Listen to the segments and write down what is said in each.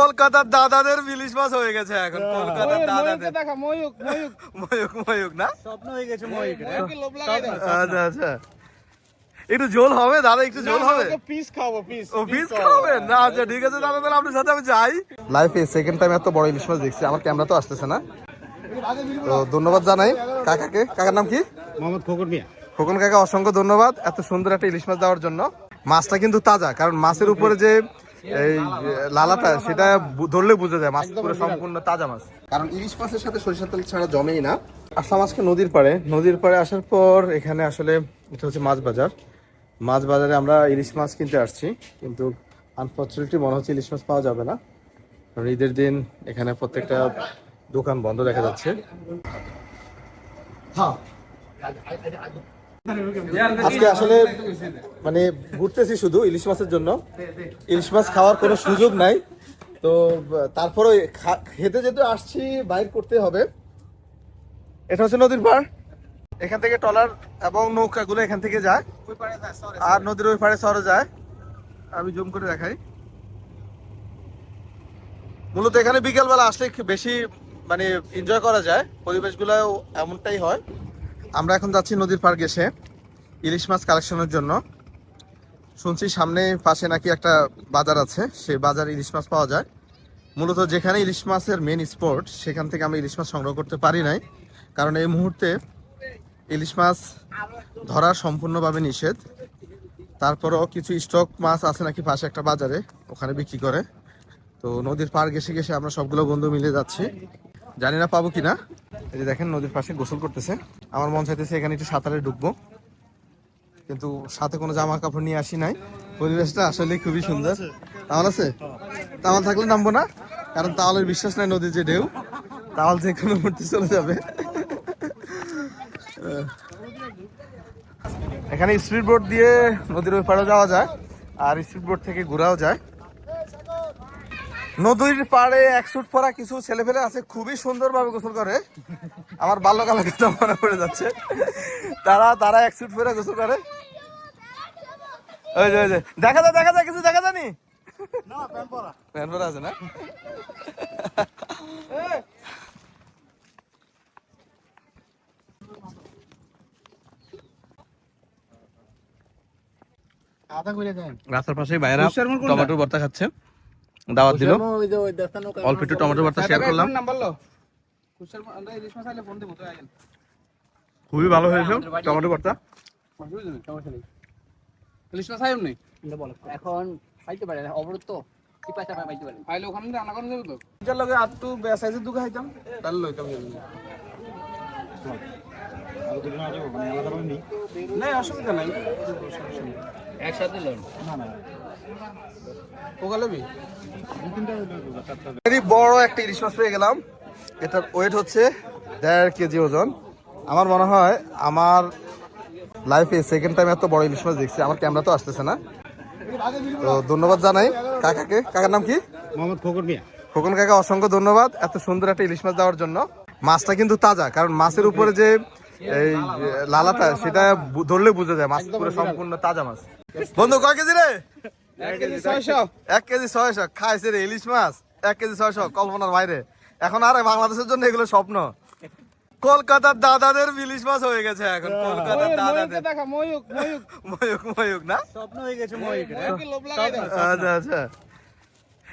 কলকাতার দাদাদের ইলিশ মাছ হয়ে গেছে এখন কলকাতার দাদাদের। দেখা ময়ূক ময়ূক। ময়ূক ময়ূক না? স্বপ্ন হয়ে গেছে লোভ লাগাই আচ্ছা আচ্ছা। একটু ঝোল হবে দাদা একটু ঝোল হবে? পিস খাব পিস ও পিস খাবেন? না আচ্ছা ঠিক আছে দাদা তাহলে আপনার সাথে আমি যাই। লাইফে সেকেন্ড টাইম এত বড় ইলিশ মাছ দেখছি আমার ক্যামেরা তো আসতেছে না। তো ধন্যবাদ জানাই। কাকাকে কাকার নাম কি? মোহাম্মদ খোকর মিয়া। খোকন কাকা অসংখ্য ধন্যবাদ। এত সুন্দর একটা ইলিশ মাছ দেওয়ার জন্য। মাছটা কিন্তু তাজা কারণ মাছের উপরে যে এই লালাটা সেটা ধরলে বোঝা যায় মাছ পুরো সম্পূর্ণ তাজা মাছ। কারণ ইলিশ মাছের সাথে সরিষার তেল ছাড়া জমেই না। আসলাম আজকে নদীর পাড়ে। নদীর পাড়ে আসার পর এখানে আসলে এটা হচ্ছে মাছ বাজার। মাছ বাজারে আমরা ইলিশ মাছ কিনতে আসছি কিন্তু আনফর্চুনেটলি মনে হচ্ছে ইলিশ মাছ পাওয়া যাবে না। কারণ ঈদের দিন এখানে প্রত্যেকটা দোকান বন্ধ দেখা যাচ্ছে। আজকে আসলে মানে ঘুরতেছি শুধু ইলিশ মাছের জন্য। ইলিশ মাছ খাওয়ার কোনো সুযোগ নাই। তো তারপরে খেতে যেতে আসছি, বাইর করতে হবে। এটা হচ্ছে নদীর পাড়। এখান থেকে ট্রলার এবং নৌকাগুলো এখান থেকে যায়। আর নদীর ওই পাড়ে সরে যায়। আমি জুম করে দেখাই। মূলত এখানে বিকেলবেলা আসলে বেশি মানে এনজয় করা যায়। পরিবেশগুলো এমনটাই হয়। আমরা এখন যাচ্ছি নদীর পার গেছে। ইলিশ মাছ কালেকশনের জন্য। শুনছি সামনে পাশে নাকি একটা বাজার আছে, সেই বাজারে ইলিশ মাছ পাওয়া যায়। মূলত যেখানে ইলিশ মাছের মেন স্পট সেখান থেকে আমি ইলিশ মাছ সংগ্রহ করতে পারি নাই। কারণ এই মুহূর্তে ইলিশ মাছ ধরা সম্পূর্ণভাবে নিষেধ। তারপরও কিছু স্টক মাছ আছে নাকি পাশে একটা বাজারে, ওখানে বিক্রি করে। তো নদীর পার ঘেসে ঘেসে আমরা সবগুলো বন্ধু মিলে যাচ্ছি। জানি না পাবো কিনা। এই যে দেখেন, নদীর পাশে গোসল করতেছে। আমার মন চাইতেছে এখানে একটু সাঁতারে ডুববো কিন্তু সাথে কোনো জামা কাপড় নিয়ে আসি নাই। পরিবেশটা আসলে খুবই সুন্দর। তাহলে আছে? তাওয়াল থাকলে নামবো না, কারণ তাওয়ালের বিশ্বাস নাই নদীর যে ঢেউ। তাওয়াল যে কোনো মুহূর্তে চলে যাবে। এখানে স্পিড বোট দিয়ে নদীর ওই পাড়ে যাওয়া যায়, আর স্পিড বোট থেকে ঘোরাও যায়। নদীর পাড়ে এক সুট পরা কিছু ছেলেপেলে আছে, খুবই সুন্দরভাবে গোসল করে। আমার বাল্যকালের মনে পড়ে যাচ্ছে। তারা তারা এক সুট পরে গোসল করে। ওই যে ওই যে। দেখা যায় দেখা যায় কিছু দেখা যায়নি? পরা। আছে না? রাস্তার পাশে বাইরা? টমেটোর ভর্তা খাচ্ছে। দাওয়াত দিল। অল্প একটু টমেটো ভর্তা শেয়ার করলাম। নাম্বার লো। ফোন দেবো তো খুবই ভালো হয়েছে। টমেটো ভর্তা। এখন খাইতে পারে অবরোধ তো। কি পাইতে পাইতে পারে? আইলে ওখানে রান্না করা তো? যার লগে আর একটু সাইজের দুটো খাইতাম তাহলে লইতাম না। অসুবিধা নাই। একসাথে বড় একটা ইলিশ মাছ পেয়ে গেলাম। এটার ওয়েট হচ্ছে দেড় কেজি ওজন। আমার মনে হয় আমার লাইফে সেকেন্ড টাইম এত বড় ইলিশ মাছ দেখছি আমার ক্যামেরা তো আসতেছে না। তো ধন্যবাদ জানাই। কাকাকে? কাকার নাম কি? মোহাম্মদ খোকর মিয়া। খোকন কাকা অসংখ্য ধন্যবাদ এত সুন্দর একটা ইলিশ মাছ দেওয়ার জন্য। মাছটা কিন্তু তাজা কারণ মাছের উপরে যে এই লালাটা সেটা ধরলে বোঝা যায় মাছ পুরো সম্পূর্ণ তাজা মাছ। বন্ধু কয় কেজি রে? এক কেজি ছয়শো। এক কেজি ছয়শো। খাইছে রে ইলিশ মাছ। এক কেজি ছয়শো কল্পনার বাইরে। এখন আর বাংলাদেশের জন্য এগুলো স্বপ্ন। কলকাতার দাদাদের ইলিশ মাছ হয়ে গেছে এখন কলকাতার ময়ূরকে দাদাদের। দেখা ময়ূক ময়ূক। ময়ূক ময়ূক না? স্বপ্ন হয়ে গেছে লোভ লাগাই আচ্ছা আচ্ছা।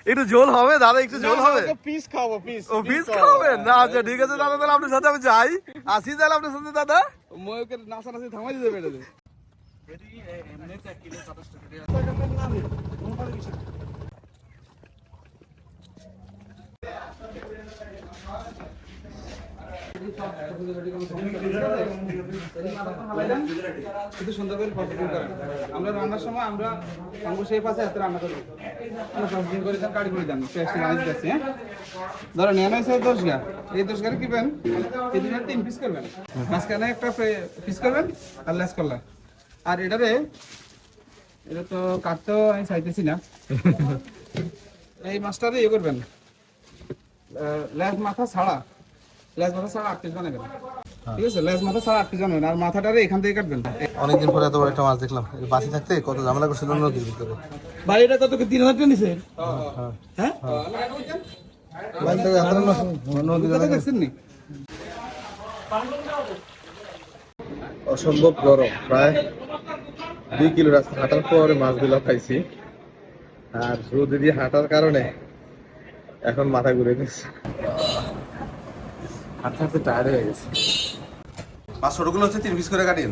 একটু ঝোল হবে দাদা একটু ঝোল হবে? পিস খাব পিস ও পিস না আচ্ছা ঠিক আছে দাদা তাহলে আপনার সাথে আমি যাই। আসি তাহলে আপনার সাথে দাদা। ময়ূরকে নাচানাচি থামাই দিতে পেরে শুধু সুন্দর করে প্রসেসিং আমরা রান্নার সময় আমরা সঙ্গ সেই পাশে হাতে রান্না আমরা প্রসেসিং করে দেন কাটি করে দেন পেস্ট বানিয়ে দিচ্ছি হ্যাঁ? ধরো নিয়ে নয় দশ গা। এই দশ গাড়ি কিবেন এই দুটো তিন পিস করবেন। মাঝখানে একটা পিস করবেন আর লেস করলেন। আর এটারে, এটা তো কাটতেও আমি চাইতেছি না। এই মাছটারে ইয়ে করবেন। লেজ মাথা ছাড়া। লেজ মাথা ছাড়া আট পিস বানাবেন ঠিক আছে লেজ মাথা ছাড়া আর মাথাটারে এখান থেকে কাটবেন। অনেকদিন পরে এত বড় একটা মাছ দেখলাম। বাসি থাকতে কত ঝামেলা করছিল নদীর ভিতরে। বাড়িটা কত তিন হাজার টাকা নিছে হ্যাঁ। কথা অসম্ভব গরম। প্রায় দুই কিলো রাস্তা হাঁটার পরে মাছগুলো খাইছি আর রোদে দিয়ে হাঁটার কারণে এখন মাথা ঘুরে গেছে। হাঁটতে হাঁটতে টায়ার্ড হয়ে গেছে। বা ছোটগুলো হচ্ছে তিন পিস করে কাটিয়ে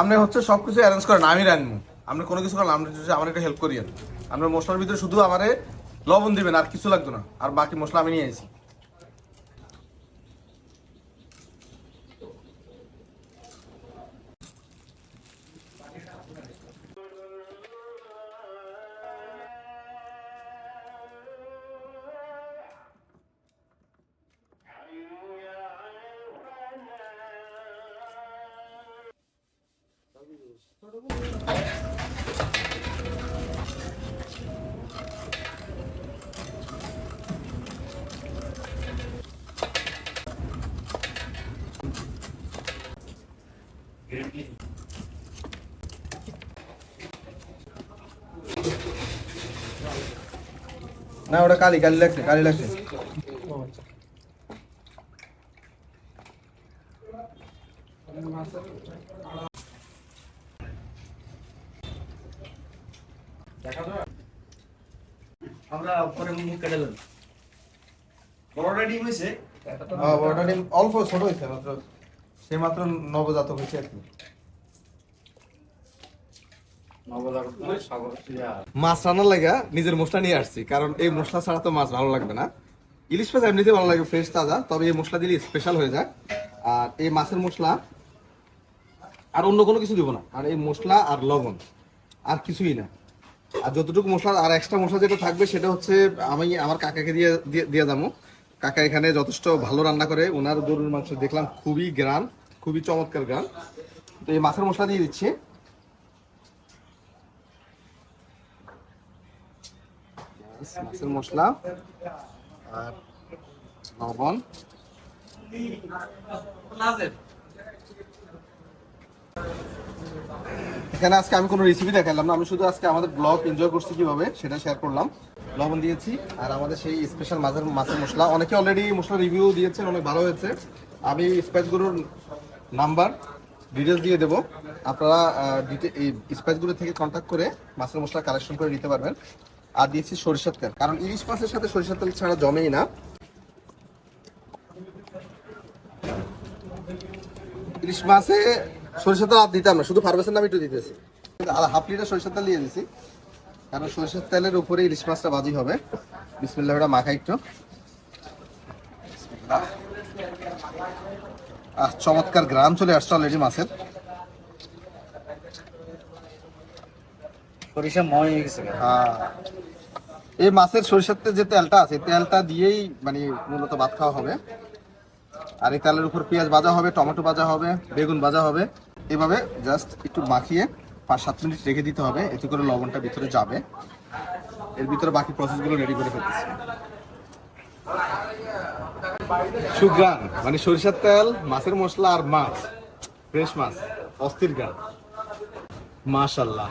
আপনি হচ্ছে সবকিছু অ্যারেঞ্জ করেন আমি রাখব আপনি কোনো কিছু করেন আপনি আমার একটা হেল্প করিয়েন আপনার মশলার ভিতরে শুধু আমারে লবণ দিবেন আর কিছু লাগতো না। আর বাকি মশলা আমি নিয়ে আসি না ওটা কালি কালি লাগছে কালি লাগছে। আমরা পরে মুখ কেটে দেব। বড়টা ডিম হয়েছে। হ্যাঁ, বড়টা ডিম অল্প ছোট হয়েছে মাত্র সে মাত্র নবজাতক হয়েছে আর কি। মাছ রান্নার লাগা নিজের মশলা নিয়ে আসছি, কারণ এই মশলা ছাড়া তো মাছ ভালো লাগবে না। ইলিশ মাছ এমনিতে ভালো লাগে ফ্রেশ তাজা, তবে এই মশলা দিলে স্পেশাল হয়ে যায়। আর এই মাছের মশলা, আর অন্য কোনো কিছু দিব না। আর এই মশলা আর লবণ, আর কিছুই না। আর যতটুকু মশলা, আর এক্সট্রা মশলা যেটা থাকবে সেটা হচ্ছে আমি আমার কাকাকে দিয়ে, দিয়ে- যাব। কাকা এখানে যথেষ্ট ভালো রান্না করে, ওনার গরুর মাংস দেখলাম খুবই গ্রান, খুবই চমৎকার গ্রান। তো এই মাছের মশলা দিয়ে দিচ্ছি। মাছের মশলা আর লবণ। এখানে আজকে আমি কোনো রেসিপি দেখালাম না, আমি শুধু আজকে আমাদের ব্লগ এনজয় করছি কীভাবে সেটা শেয়ার করলাম। লবণ দিয়েছি আর আমাদের সেই স্পেশাল মাছের মাছের মশলা। অনেকে অলরেডি মশলা রিভিউ দিয়েছেন, অনেক ভালো হয়েছে। আমি স্পাইসগুলোর নাম্বার ডিটেলস দিয়ে দেবো। আপনারা এই স্পাইসগুলো থেকে কন্ট্যাক্ট করে মাছের মশলা কালেকশন করে নিতে পারবেন। আর দিয়েছি সরিষার তেল। কারণ ইলিশ মাছের সাথে সরিষার তেল ছাড়া জমেই না। ইলিশ মাছে সরিষার তেল আর দিতাম না, শুধু ফার্মেসের নাম একটু দিতেছি। আর হাফ লিটার সরিষার তেল দিয়ে দিছি। কারণ সরিষার তেলের উপরে ইলিশ মাছটা বাজি হবে। বিসমিল্লাহ, ওটা মাখা একটু। আহ, চমৎকার গ্রাম চলে আসছে অলরেডি মাছের। সরিষা ময় হয়ে গেছে হ্যাঁ। এই মাছের সরিষার তেল যে তেলটা আছে তেলটা দিয়েই মানে মূলত ভাত খাওয়া হবে। আর এই তেলের উপর পেঁয়াজ ভাজা হবে, টমেটো ভাজা হবে, বেগুন ভাজা হবে। এভাবে জাস্ট একটু মাখিয়ে পাঁচ সাত মিনিট রেখে দিতে হবে, এতে করে লবণটা ভিতরে যাবে। এর ভিতরে বাকি প্রসেসগুলো রেডি করে ফেলতেছি। সুগ্রান মানে সরিষার তেল, মাছের মশলা আর মাছ ফ্রেশ মাছ, অস্থির গান মাশাল্লাহ।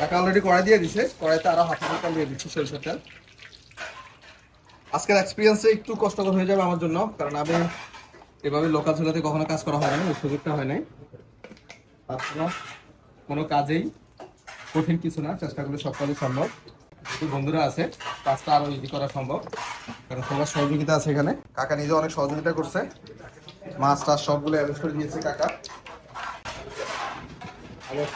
টাকা অলরেডি কড়াই দিয়ে দিছে। কড়াইতে আরও হাফ লিটার দিয়ে দিচ্ছি সরিষার তেল। আজকের এক্সপিরিয়েন্সে একটু কষ্টকর হয়ে যাবে আমার জন্য, কারণ আমি এভাবে লোকাল ছেলেতে কখনো কাজ করা হয় না ওই সুযোগটা হয় নাই। জন্য কোনো কাজেই কঠিন কিছু না, চেষ্টা করলে সব কাজই সম্ভব। যেহেতু বন্ধুরা আছে, কাজটা আরও ইজি করা সম্ভব, কারণ সবার সহযোগিতা আছে এখানে। কাকা নিজে অনেক সহযোগিতা করছে। মাছ টাছ সবগুলো অ্যারেঞ্জ করে দিয়েছে কাকা। আবার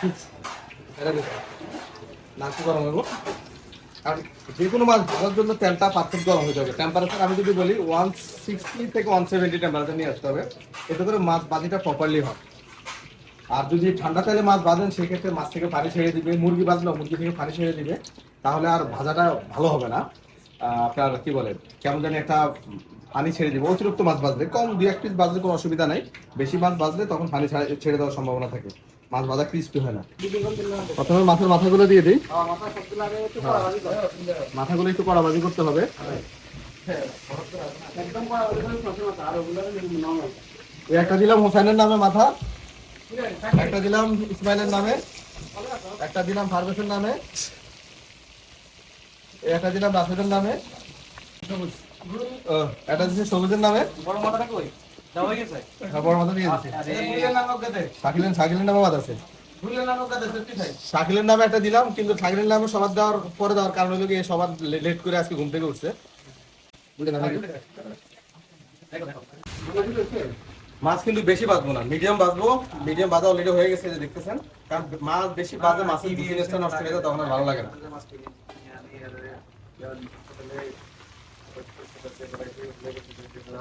নাচু গরম হইব আর যে কোনো মাছ ভাজার জন্য তেলটা পারফেক্ট গরম হয়ে যাবে। টেম্পারেচার আমি যদি বলি ওয়ান সিক্সটি থেকে ওয়ান সেভেন্টি টেম্পারেচার নিয়ে আসতে হবে। এতে করে মাছ বাজিটা প্রপারলি হয়। আর যদি ঠান্ডা তেলে মাছ বাজেন সেক্ষেত্রে মাছ থেকে পানি ছেড়ে দিবে। মুরগি বাজলেও মুরগি থেকে পানি ছেড়ে দিবে। তাহলে আর ভাজাটা ভালো হবে না। আপনার কি বলে, কেমন জানি একটা পানি ছেড়ে দিবে। অতিরিক্ত মাছ বাজলে কম দু এক পিস বাজলে কোনো অসুবিধা নাই। বেশি মাছ বাজলে তখন পানি ছেড়ে দেওয়ার সম্ভাবনা থাকে। মাছ ভাজা ক্রিস্পি হয় না। প্রথমে মাছের মাথাগুলো দিয়ে দিই। মাথাগুলো একটু কড়াবাজি করতে হবে। একটা দিলাম হোসেনের নামে মাথা একটা দিলাম ইসমাইলের নামে একটা দিলাম ফারবেসের নামে একটা দিলাম রাশেদের নামে একটা দিচ্ছি সবুজের নামে। বড় মাথাটা কই? ফুলের নাম শাকিলের নামে একটা দিলাম কিন্তু শাকিলের নামে সবার দেওয়ার পরে দেওয়ার কারণ হলো গিয়ে সবার লেট করে আজকে ঘুম থেকে উঠছে? মাছ কিন্তু বেশি বাঁচবো না। মিডিয়াম বাঁচবো মিডিয়াম বাঁধা অলরেডি হয়ে গেছে যে দেখতেছেন। কারণ মাছ বেশি বাঁধে মাছের বিজনেসটা নষ্ট হয়ে যায় তখন আর ভালো লাগে না। এটা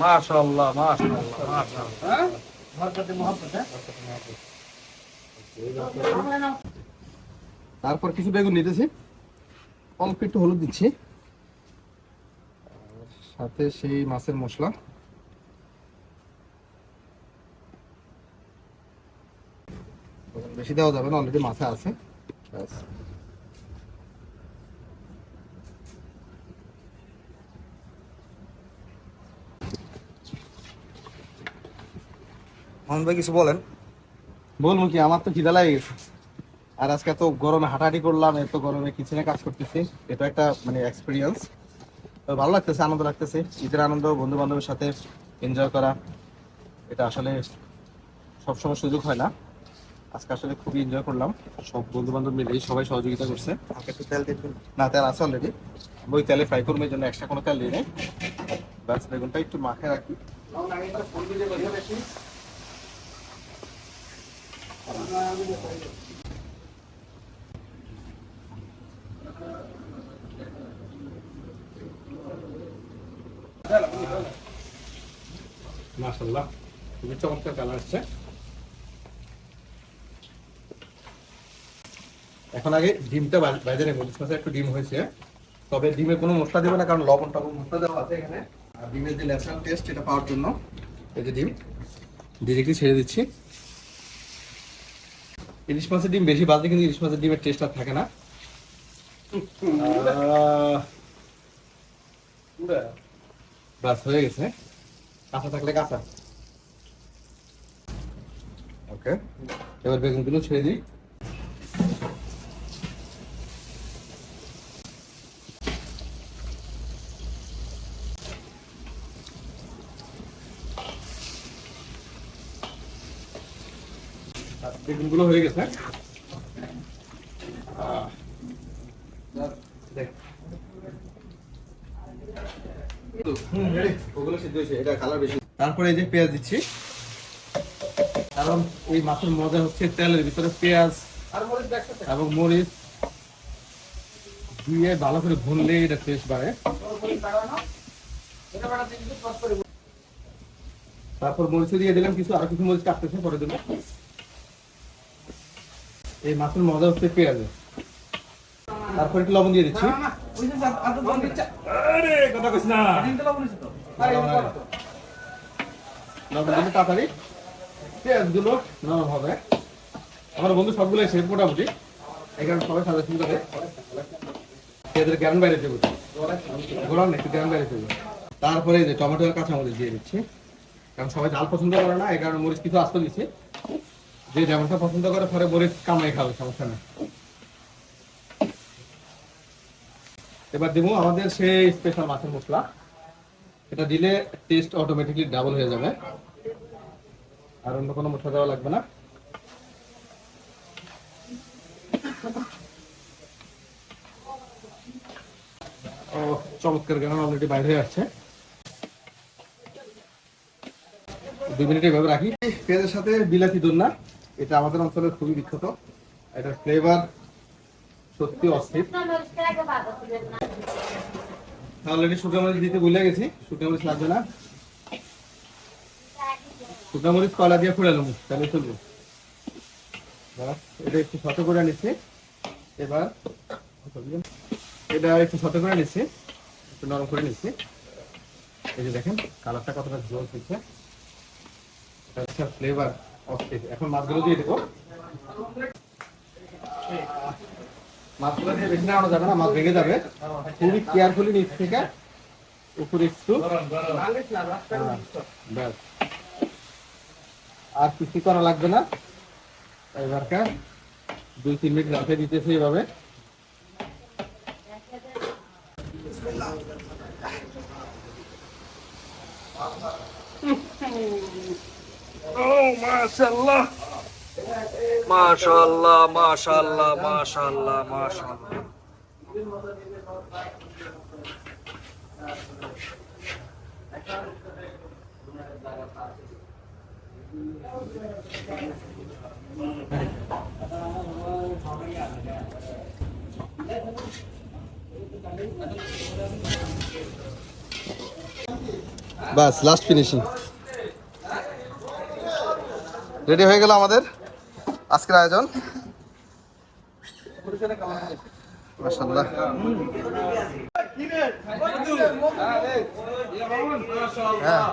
মাশাআল্লাহ মাশাআল্লাহ মাশাআল্লাহ। হ্যাঁ? বরকতে হ্যাঁ? তারপর কিছু বেগুন নিতেছি। অল্প একটু হলুদ দিচ্ছি। সাথে সেই মাছের মশলা। বেশি দেওয়া যাবে না অলরেডি মাছে আছে। ব্যাস। মোহন ভাই কিছু বলেন? বলব কি আমার তো খিদা লাগে গেছে। আর আজকে এত গরমে হাঁটাহাঁটি করলাম এত গরমে কিচেনে কাজ করতেছি। এটা একটা মানে এক্সপিরিয়েন্স ভালো লাগতেছে আনন্দ লাগতেছে। ঈদের আনন্দ বন্ধু বান্ধবের সাথে এনজয় করা এটা আসলে সবসময় সুযোগ হয় না। আজকে আসলে খুবই এনজয় করলাম। সব বন্ধু বান্ধব মিলে সবাই সহযোগিতা করছে। তেল না তেল আছে অলরেডি ওই তেলে ফ্রাই করব জন্য এক্সট্রা কোনো তেল দিই নাই। ব্যাস বেগুনটা একটু মাখে রাখি। এখন আগে ডিমটা বাইরে নেব, ডিসমাসে একটু ডিম হয়েছে। তবে ডিমে কোনো মশলা দেবে না, কারণ লবণ টবণ মশলা দেওয়া আছে এখানে। আর ডিমের যে ন্যাচারাল টেস্ট এটা পাওয়ার জন্য, এই যে ডিম ডিরেক্টলি ছেড়ে দিচ্ছি। ইলিশ মাছের ডিম বেশি বাজে কিন্তু ইলিশ মাছের ডিমের টেস্ট আর থাকে না। ব্যাস বাস হয়ে গেছে। কাঁচা থাকলে কাঁচা। ওকে এবার বেগুনগুলো ছেড়ে দিই আর বেগুনগুলো হয়ে গেছে আহ, দেখ। হুম, ready? ওগুলো সিদ্ধ হয়েছে, এটা কালার বেশি তারপরে এই যে পেঁয়াজ দিচ্ছি। কারণ এই মাছের মজা হচ্ছে তেলের ভিতরে পেঁয়াজ এবং মরিচ। দিয়ে ভালো করে ভুনলে এটা টেস্ট বাড়ে। তারপর মরিচ দিয়ে দিলাম, কিছু আর কিছু মরিচ কাটতেছে, পরে দেবো। এই মাছের মজা হচ্ছে পেঁয়াজে তারপর একটু লবণ দিয়ে দিচ্ছি। লবণ এই দিলে তাড়াতাড়ি। পেঁয়াজগুলো নরম হবে। আমার বন্ধু সবগুলো শেষ মোটামুটি। এখানে সবাই সাজা শুরু করে। পেঁয়াজের জ্ঞান বাইরে দেবো গোড়ান একটু জ্ঞান বাইরে দেবো তারপরে এই যে টমেটো আর কাঁচামরিচ দিয়ে দিচ্ছি। কারণ সবাই ঝাল পছন্দ করে না এই কারণে মরিচ কিছু আস্ত দিচ্ছি যে যেমনটা পছন্দ করে, পরে মরিচ কামাই খাবে, সমস্যা নেই। এবার দেবো আমাদের সেই স্পেশাল মাছের মশলা। এটা দিলে টেস্ট অটোমেটিকলি ডাবল হয়ে যাবে। আর অন্য কোনো মশলা দেওয়া লাগবে না। ও, চমৎকার গান অলরেডি বাইরে আসছে। দুই মিনিট এভাবে রাখি। পেঁয়াজের সাথে বিলাতি দোলনা এটা আমাদের অঞ্চলে খুবই বিখ্যাত। এটার ফ্লেভার সত্যি অস্থির। অলরেডি শুকনো মরিচ দিতে ভুলে গেছি। শুকনো মরিচ লাগবে না। শুকনো মরিচ কলা দিয়ে ফুড়ে নেব তাহলে চলবে। এটা একটু শত করে নিচ্ছি। এবার এটা একটু শত করে নিচ্ছি। একটু নরম করে নিচ্ছি। এই যে দেখেন, কালারটা কতটা এটা হচ্ছে ফ্লেভার অস্থির এখন মাছগুলো দিয়ে দেবো। মাছগুলো দিয়ে বেশি নাড়ানো যাবে না মাছ ভেঙে যাবে। খুবই কেয়ারফুলি নিচ থেকে উপরে একটু। হ্যাঁ, ব্যাস। আর কিছু করা লাগবে না। এবারকার দুই তিন মিনিট রাখে দিতেছে এইভাবে মাশাআল্লাহ মাশাআল্লাহ মাশাআল্লাহ মাশাআল্লাহ বাস লাস্ট ফিনিশিং রেডি হয়ে গেল আমাদের আজকের আয়োজন। হ্যাঁ।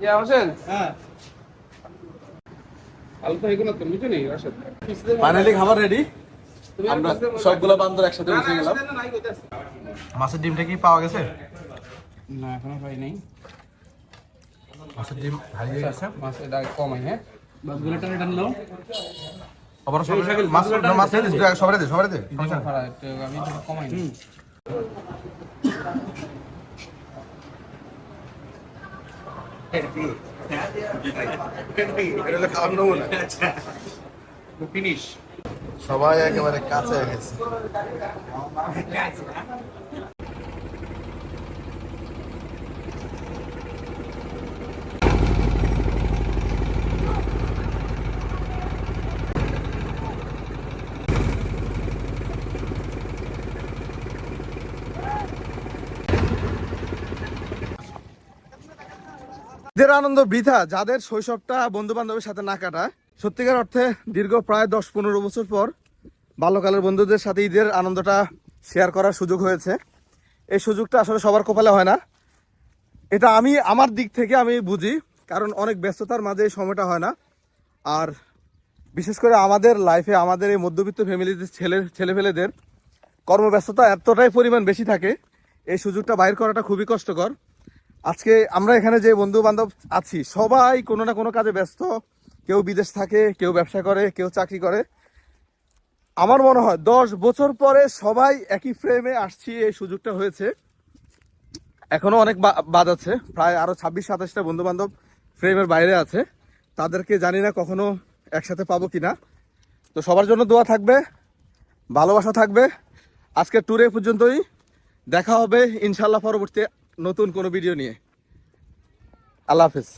ইয়া হ্যাঁ। ফাইনালি খাবার রেডি আমরা সবগুলো বান্দর একসাথে উঠে গেলাম। মাছের ডিমটা কি পাওয়া গেছে? না এখনও পাই নাই। মাছের ডিম হারিয়ে গেছে। মাছ এটা কমাই হ্যাঁ? মাছগুলো টানে টান নাও। আবার সব মাছ মাছ দে দে আমি কমাই নি। সবাই একেবারে কাছে গেছে ঈদের আনন্দ বৃথা, যাদের শৈশবটা বন্ধু বান্ধবের সাথে না কাটা। সত্যিকার অর্থে দীর্ঘ প্রায় দশ পনেরো বছর পর বাল্যকালের বন্ধুদের সাথে ঈদের আনন্দটা শেয়ার করার সুযোগ হয়েছে। এই সুযোগটা আসলে সবার কপালে হয় না। এটা আমি, আমার দিক থেকে আমি বুঝি, কারণ অনেক ব্যস্ততার মাঝে এই সময়টা হয় না। আর বিশেষ করে আমাদের লাইফে আমাদের এই মধ্যবিত্ত ফ্যামিলিদের ছেলে, ছেলেপেলেদের কর্মব্যস্ততা এতটাই পরিমাণ বেশি থাকে, এই সুযোগটা বাইর করাটা খুবই কষ্টকর। আজকে আমরা এখানে যে বন্ধু বান্ধব আছি, সবাই কোনো না কোনো কাজে ব্যস্ত। কেউ বিদেশ থাকে, কেউ ব্যবসা করে, কেউ চাকরি করে। আমার মনে হয় দশ বছর পরে সবাই একই ফ্রেমে আসছি, এই সুযোগটা হয়েছে। এখনও অনেক বাদ আছে, প্রায় আরও ছাব্বিশ, সাতাশটা বন্ধু বান্ধব ফ্রেমের বাইরে আছে। তাদেরকে জানি না কখনো একসাথে পাবো কি না তো সবার জন্য দোয়া থাকবে, ভালোবাসা থাকবে। আজকের ট্যুরে পর্যন্তই। দেখা হবে ইনশাল্লাহ পরবর্তী নতুন কোনো ভিডিও নিয়ে। আল্লাহ হাফেজ।